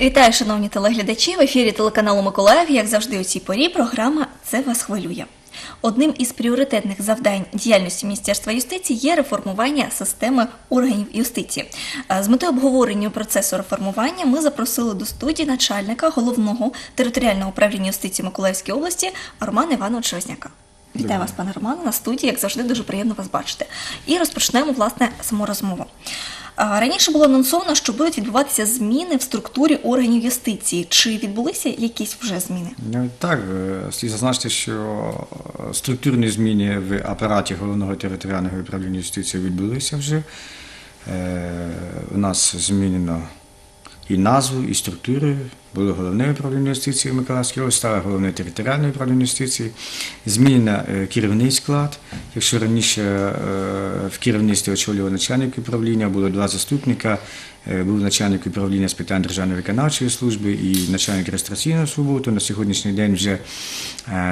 Вітаю, шановні телеглядачі. В ефірі телеканалу Миколаїв, як завжди, у цій порі програма Це вас хвилює. Одним із пріоритетних завдань діяльності Міністерства юстиції є реформування системи органів юстиції. Е, З метою обговорення процесу реформування ми запросили до студії начальника головного територіального управління юстиції Миколаївської області Романа Івановича Возняка. Вітаю вас, пане Романе, на студії, як завжди, дуже приємно вас бачити. І розпочнемо власне саму розмову. Раніше було анонсовано, що будуть відбуватися зміни в структурі органів юстиції. Чи відбулися якісь вже зміни? Ну, так, е, слід зазначити, що е, структурні зміни в апараті головного територіального управління юстиції відбулися вже. Е, У нас змінено і назву, і структури. Було головне управління юстиції Миколаївської області, стало головне територіальне управління юстиції. Змінено е, керівний склад. Якщо раніше е, в керівництві очолював начальник управління, було два заступника, е, був начальник управління з питань державної виконавчої служби і начальник реєстраційного служби, то на сьогоднішній день вже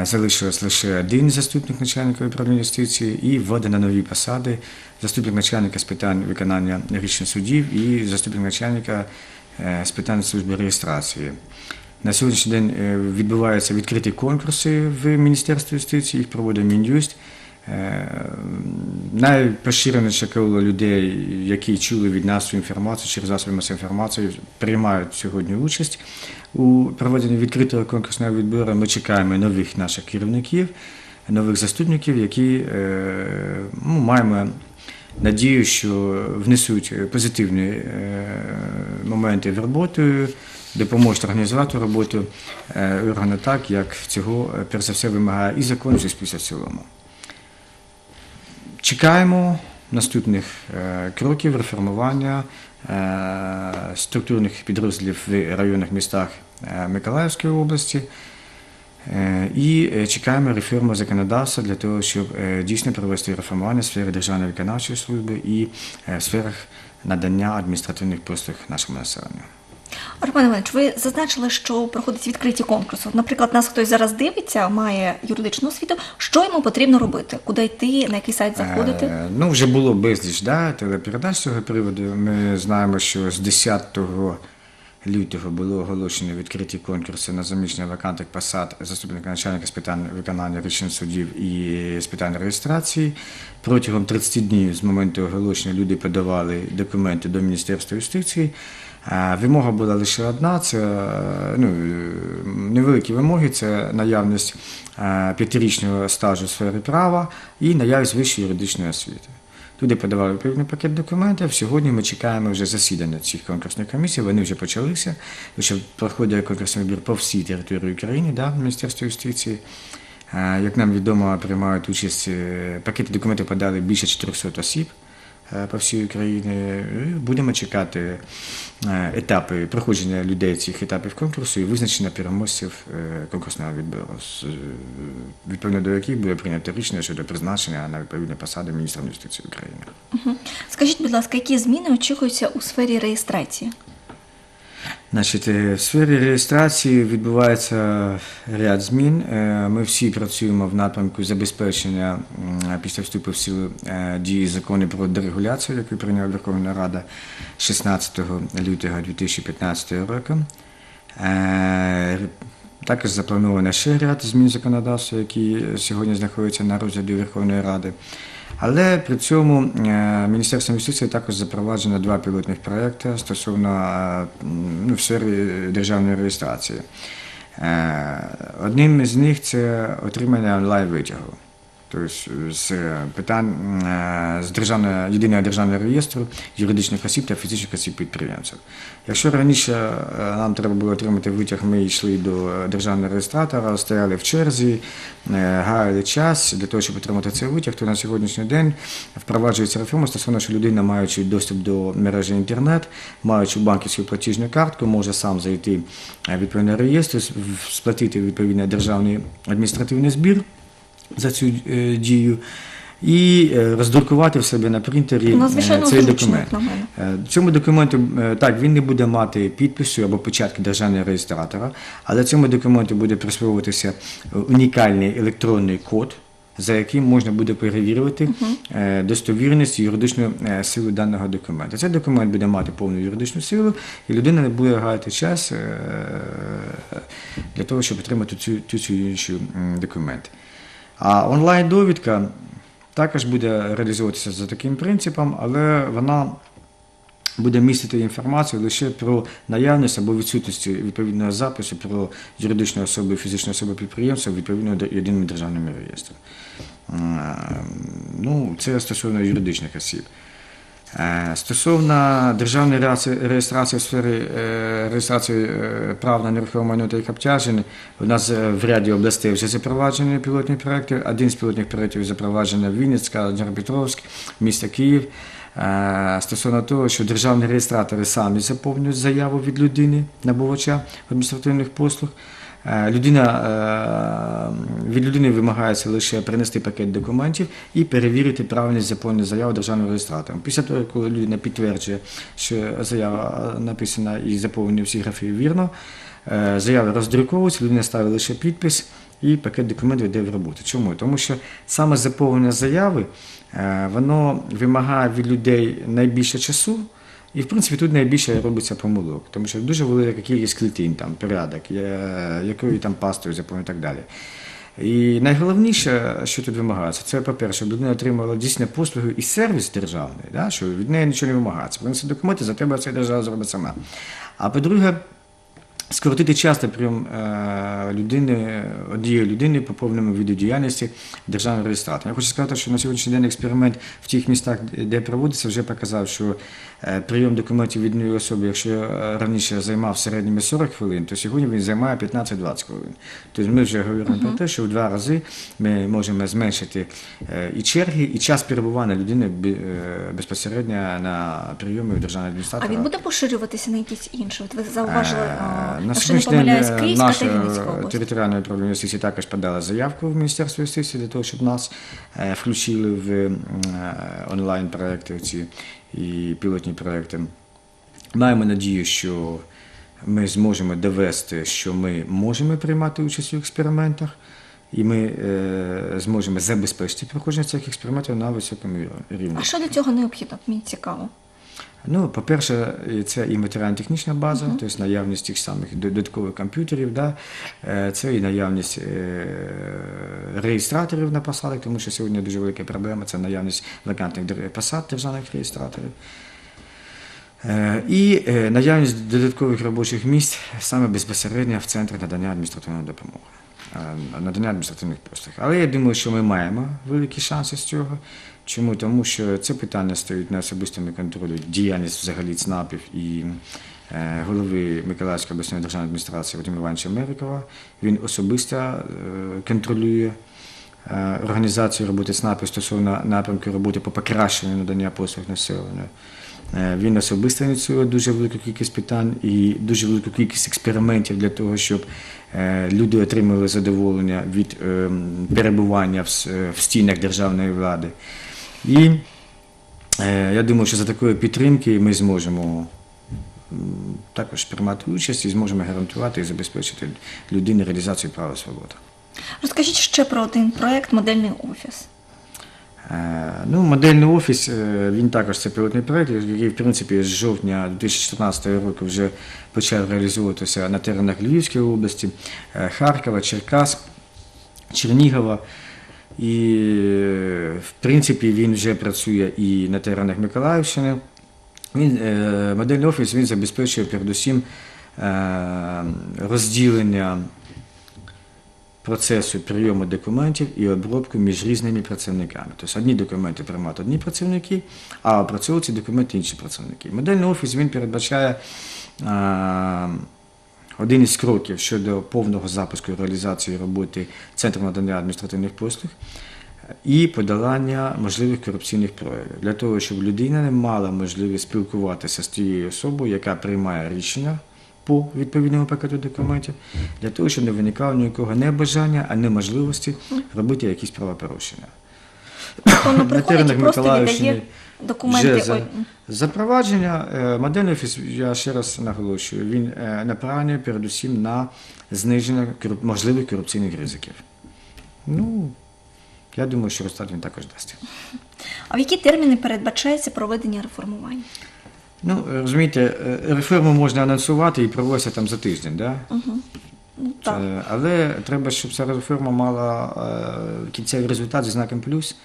залишилось лише один заступник начальника управління юстиції і введено нові посади. Заступник начальника з питань виконання рішень судів і заступник начальника з питань служби реєстрації. На сьогоднішній день е, відбуваються відкриті конкурси в Міністерстві юстиції, їх проводить Мін'юст. Е, Найпоширеніше коло людей, які чули від нас цю інформацію через засоби масової інформації, приймають сьогодні участь у проведенні відкритого конкурсного відбору. Ми чекаємо нових наших керівників, нових заступників, які е, ну, маємо надію, що внесуть позитивні е, моменти в роботу, допоможуть організувати роботу е, органу так, як цього е, перш за все вимагає і закон, і суспільство в цілому. Чекаємо наступних е, кроків реформування е, структурних підрозділів в районних містах е, Миколаївської області. Е, І е, чекаємо реформу законодавства для того, щоб е, дійсно провести реформування в сфері державної виконавчої служби і в сферах надання адміністративних послуг нашому населенню. Роман Іванович, ви зазначили, що проходять відкриті конкурси. Наприклад, нас хтось зараз дивиться, має юридичну освіту. Що йому потрібно робити? Куди йти, на який сайт заходити? Е, Ну, вже було безліч да, телепередач з цього приводу. Ми знаємо, що з 10 лютого було оголошено відкриті конкурси на заміщення вакантних посад заступника начальника з питань виконання рішень судів і з питань реєстрації. Протягом 30 днів з моменту оголошення люди подавали документи до Міністерства юстиції. Вимога була лише одна: це е, ну, невеликі вимоги, це наявність е, п'ятирічного стажу в сфері права і наявність вищої юридичної освіти. Туди подавали відповідний пакет документів. Сьогодні ми чекаємо вже засідання цих конкурсних комісій. Вони вже почалися. Вже проходить конкурсний відбір по всій території України, да, Міністерство юстиції. Як нам відомо, приймають участь е, пакети документів подали більше 400 осіб по всій Україні. Будемо чекати е, етапи проходження людей цих етапів конкурсу і визначення переможців е, конкурсного відбору, е, відповідно до яких буде прийнято рішення щодо призначення на відповідні посади міністра юстиції України. Скажіть, будь ласка, які зміни очікуються у сфері реєстрації? Значить, е, в сфері реєстрації відбувається ряд змін. Е, Ми всі працюємо в напрямку забезпечення після вступу в силу е, дії закону про дерегуляцію, який прийняла Верховна Рада 16 лютого 2015 року. Також заплановано ще ряд змін законодавства, які сьогодні знаходяться на розгляді Верховної Ради. Але при цьому е, Міністерством юстиції також запроваджено два пілотних проекти стосовно е, ну, в сфері державної реєстрації. Е, Одним з них це отримання онлайн-витягу. Тобто з питань е, з державного єдиного державного реєстру юридичних осіб та фізичних осіб підприємців. Якщо раніше е, нам треба було отримати витяг, ми йшли до державного реєстратора, стояли в черзі, е, гаяли час для того, щоб отримати цей витяг, то на сьогоднішній день впроваджується реформа стосовно, що людина, маючи доступ до мережі інтернет, маючи банківську платіжну картку, може сам зайти е, в відповідний реєстр, сплатити відповідний державний адміністративний збір за цю е, дію і е, роздрукувати в себе на принтері Ну, е, звичайно, цей документ. Е, Цьому документу так він не буде мати підпису або початки державного реєстратора, але цьому документу буде присвоюватися унікальний електронний код. за яким можна буде перевірити е, достовірність юридичну силу даного документа. Цей документ буде мати повну юридичну силу, і людина не буде гаяти час для того, щоб отримати цю, цю чи іншу документ. А онлайн-довідка також буде реалізовуватися за таким принципом, але вона буде містити інформацію лише про наявність або відсутність відповідного запису про юридичну особу і фізичну особу підприємства відповідно до єдиному державному реєстру. Ну, це стосовно юридичних осіб. Е, Стосовно державної реєстрації- в сфері е, реєстрації е, прав на нерухоме майно та їх обтяжень, у нас в ряді областей вже запроваджені пілотні проекти. Один з пілотних проєктів запроваджено Вінницька, Дніпропетровськ, місто Київ. Стосовно того, що державні реєстратори самі заповнюють заяву від людини, набувача адміністративних послуг. Е, Людина, е, від людини вимагається лише принести пакет документів і перевірити правильність заповнення заяви державним реєстратором. Після того, коли людина підтверджує, що заява е, написана і заповнені всі графи вірно, заява роздруковується, людина ставить лише підпис і пакет документів йде в роботу. Чому? Тому що саме заповнення заяви воно вимагає від людей найбільше часу. І, в принципі, тут найбільше робиться помилок, тому що дуже велика кількість клітин, там, порядок, якою там пастою заповнити і так далі. І найголовніше, що тут вимагається, це, по-перше, щоб людина отримала дійсно послугу і сервіс державний, да, що від неї нічого не вимагається. Принеси документи, за тебе це держава зробить сама. А по-друге, скоротити час на прийом е, людини, однієї людини по повному виду діяльності державного реєстратора. Я хочу сказати, що на сьогоднішній день експеримент в тих містах, де проводиться, вже показав, що е, прийом документів від однієї особи, якщо е, раніше займав в середньому 40 хвилин, то сьогодні він займає 15-20 хвилин. Тобто ми вже говоримо про те, що в два рази ми можемо зменшити і черги, і час перебування людини бе- безпосередньо на прийомі у державного А він буде поширюватися на якісь інші? От ви зауважили, А, На сьогоднішній день та наше територіальне управління юстиції також подало заявку в Міністерство юстиції для того, щоб нас е, включили в е, онлайн-проекти ці і пілотні проекти. Маємо надію, що ми зможемо довести, що ми можемо приймати участь у експериментах, і ми е, зможемо забезпечити проходження цих експериментів на високому рівні. А що для цього необхідно? Мені цікаво. Ну, по-перше, це і матеріально-технічна база, тобто наявність тих самих додаткових комп'ютерів, да? е, це і наявність е, реєстраторів на посадах, тому що сьогодні дуже велика проблема це наявність вакантних посад державних реєстраторів. Е, І наявність додаткових робочих місць саме безпосередньо в центрі надання адміністративної допомоги, надання адміністративних послуг. Але я думаю, що ми маємо великі шанси з цього. Чому? Тому що це питання стоїть на особистому контролі, діяльність взагалі ЦНАПів і е, голови Миколаївської обласної державної адміністрації Вадима Івановича Мерикова. Він особисто е, контролює е, організацію роботи ЦНАПів стосовно напрямку роботи по покращенню надання послуг населенню. Він особисто ініціює дуже велику кількість питань і дуже велику кількість експериментів для того, щоб люди отримали задоволення від е, перебування в стінах державної влади. І е, я думаю, що за такої підтримки ми зможемо також приймати участь і зможемо гарантувати і забезпечити людині реалізацію права свободи. Розкажіть ще про один проект модельний офіс. Е, Ну, модельний офіс, е, він також це пілотний проєкт, який, в принципі, з жовтня 2014 року вже почав реалізовуватися на теренах Львівської області, Харкова, Черкас, Чернігова. І, в принципі, він вже працює і на теренах Миколаївщини. Він, е, модельний офіс він забезпечує передусім е, розділення процесу прийому документів і обробку між різними працівниками. Тобто одні документи приймають одні працівники, а опрацьовують ці документи інші працівники. Модельний офіс він передбачає е, один із кроків щодо повного запуску і реалізації роботи Центру надання адміністративних послуг і подолання можливих корупційних проявів для того, щоб людина не мала можливість спілкуватися з тією особою, яка приймає рішення по відповідному пакету документів, для того, щоб не виникало ніякого не бажання, а неможливості робити якісь правопорушення. На теренах Миколаївщини документи. Вже за, запровадження е, модельний офіс, я ще раз наголошую, він е, направлений передусім на зниження можливих корупційних ризиків. Ну, Я думаю, що результат він також дасть. А в які терміни передбачається проведення реформування? Ну, розумієте, е, реформу можна анонсувати і проводиться там за тиждень, да? Ну, так. Але треба, щоб ця реформа мала кінцевий результат зі знаком плюс.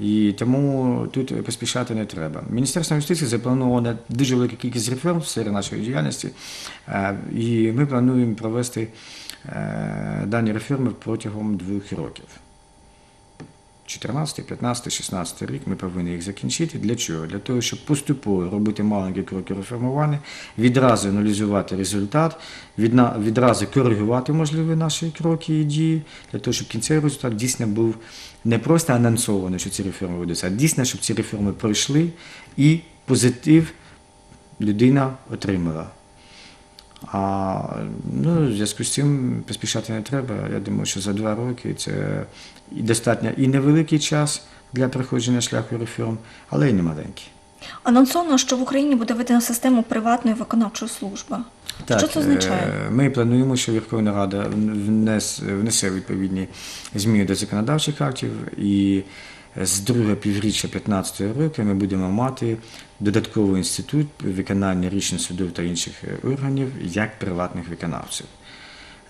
І тому тут поспішати не треба. Міністерство юстиції заплановано дуже велика кількість реформ в сфері нашої діяльності, е, і ми плануємо провести е, дані реформи протягом двох років. 14, 15, 16 рік ми повинні їх закінчити. Для чого? Для того, щоб поступово робити маленькі кроки реформування, відразу аналізувати результат, відразу коригувати можливі наші кроки і дії, для того, щоб кінцевий результат дійсно був не просто анонсований, що ці реформи ведуться, а дійсно, щоб ці реформи пройшли і позитив людина отримала. А ну, в зв'язку з цим поспішати не треба. Я думаю, що за два роки це і достатньо і невеликий час для проходження шляху реформ, але й не маленький. Анонсовано, що в Україні буде введена система приватної виконавчої служби. що це означає? е, Ми плануємо, що Верховна Рада внес, внесе відповідні зміни до законодавчих актів, і з другого півріччя 2015 року ми будемо мати додатковий інститут виконання рішень судів та інших е, органів як приватних виконавців.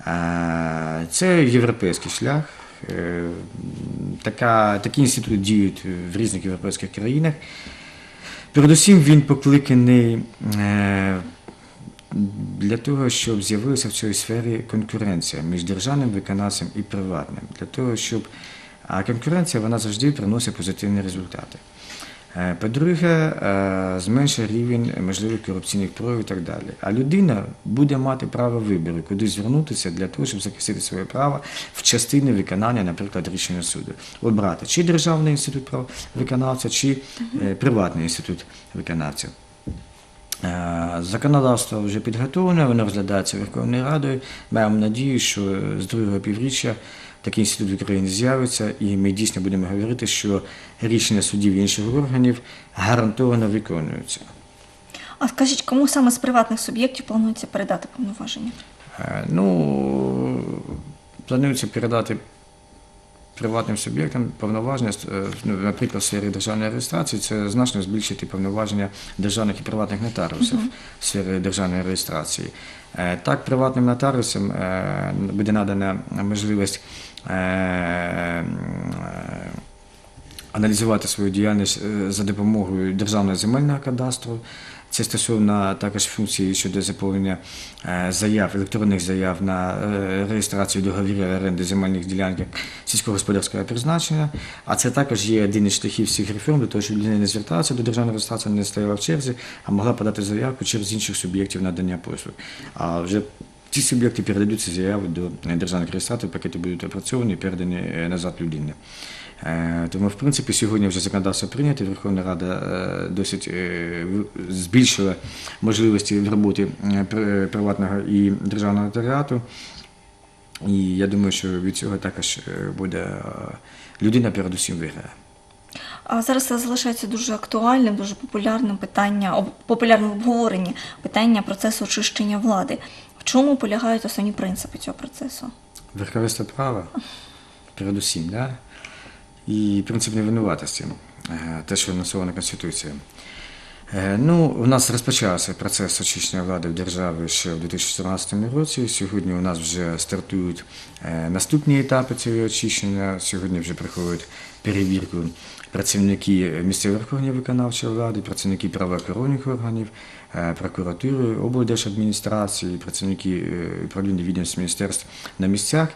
Е, Це європейський шлях. Е, Така, такі інститути діють в різних європейських країнах. Передусім він покликаний для того, щоб з'явилася в цій сфері конкуренція між державним виконавцем і приватним. Для того, щоб а конкуренція вона завжди приносить позитивні результати. Е, По-друге, е, зменшує рівень можливих корупційних проявів і так далі. А людина буде мати право вибору, куди звернутися для того, щоб захистити своє право в частині виконання, наприклад, рішення суду. Обрати чи державний інститут прав виконавця, чи е, приватний інститут виконавця. Законодавство вже підготовлене, воно розглядається Верховною Радою. Маємо надію, що з другого півріччя такий інститут в Україні з'явиться, і ми дійсно будемо говорити, що рішення судів і інших органів гарантовано виконуються. А скажіть, кому саме з приватних суб'єктів планується передати повноваження? Е, Ну, планується передати приватним суб'єктам повноваження, ну, наприклад, в сфері державної реєстрації, це значно збільшити повноваження державних і приватних нотаріусів в сфері державної реєстрації. Е, Так, приватним нотаріусам е, буде надана можливість е, аналізувати свою діяльність за допомогою державного земельного кадастру. Це стосовно також функції щодо заповнення е, заяв, електронних заяв на е, реєстрацію договірів оренди земельних ділянок сільськогосподарського призначення. А це також є один із шляхів всіх реформ, для того, щоб людина не зверталася до державної реєстрації, не стояла в черзі, а могла подати заявку через інших суб'єктів надання послуг. А вже ці суб'єкти передадуть ці заяви до державних реєстраторів, пакети будуть опрацьовані і передані е, назад людині. Е, Тому, в принципі, сьогодні вже законодавство прийнято. Верховна Рада е, досить е, збільшила можливості в роботі е, приватного і державного нотаріату. І я думаю, що від цього також буде людина передусім виграє. А зараз залишається дуже актуальним, дуже популярним питання, об- популярним обговоренні питання процесу очищення влади. В чому полягають основні принципи цього процесу? Верховенство права, передусім, да? І принцип невинуватості, е, те, що анонсовано Конституцією. Е, Ну, у нас розпочався процес очищення влади в державі ще в 2014 році. Сьогодні у нас вже стартують е, наступні етапи цього очищення. Сьогодні вже приходять перевірку працівники місцевих органів виконавчої влади, працівники правоохоронних органів, прокуратури, облдержадміністрації, працівники е, управління відомств міністерств на місцях.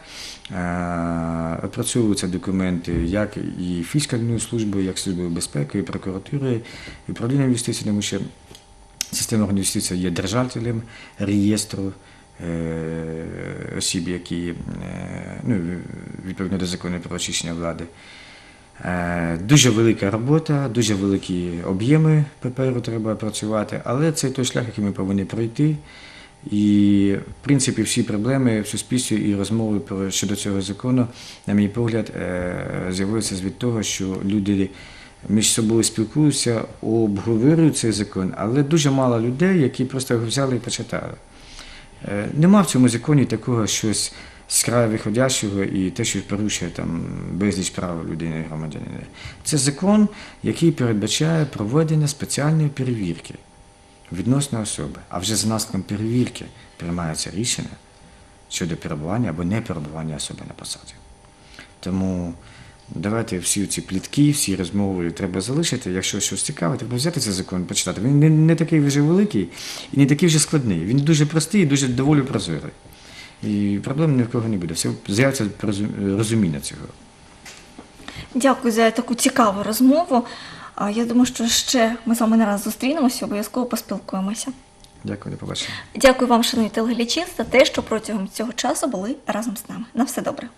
Е, Опрацьовуються документи як і фіскальною службою, як службою безпеки, і прокуратури, і управлінням юстиції, тому що система юстиції є держателем реєстру е, осіб, які е, ну, відповідно до закону про очищення влади. Е, Дуже велика робота, дуже великі об'єми паперу треба працювати, але це той шлях, який ми повинні пройти. І, в принципі, всі проблеми в суспільстві і розмови про щодо цього закону, на мій погляд, е, з'явилися від того, що люди між собою спілкуються, обговорюють цей закон, але дуже мало людей, які просто його взяли і почитали. Е, Нема в цьому законі такого щось з краю виходящого і те, що порушує там безліч прав людини і громадянина. Це закон, який передбачає проведення спеціальної перевірки відносно особи. А вже за наслідком перевірки приймається рішення щодо перебування або не перебування особи на посаді. Тому давайте всі ці плітки, всі розмови треба залишити. Якщо щось цікаве, треба взяти цей закон, почитати. Він не, не такий вже великий і не такий вже складний. Він дуже простий і дуже доволі прозорий. І проблем ні в кого не буде. Все з'явиться розуміння цього. Дякую за таку цікаву розмову. Я думаю, що ще ми з вами не раз зустрінемося, обов'язково поспілкуємося. Дякую, до побачення. Дякую вам, шановні телеглядачі, за те, що протягом цього часу були разом з нами. На все добре.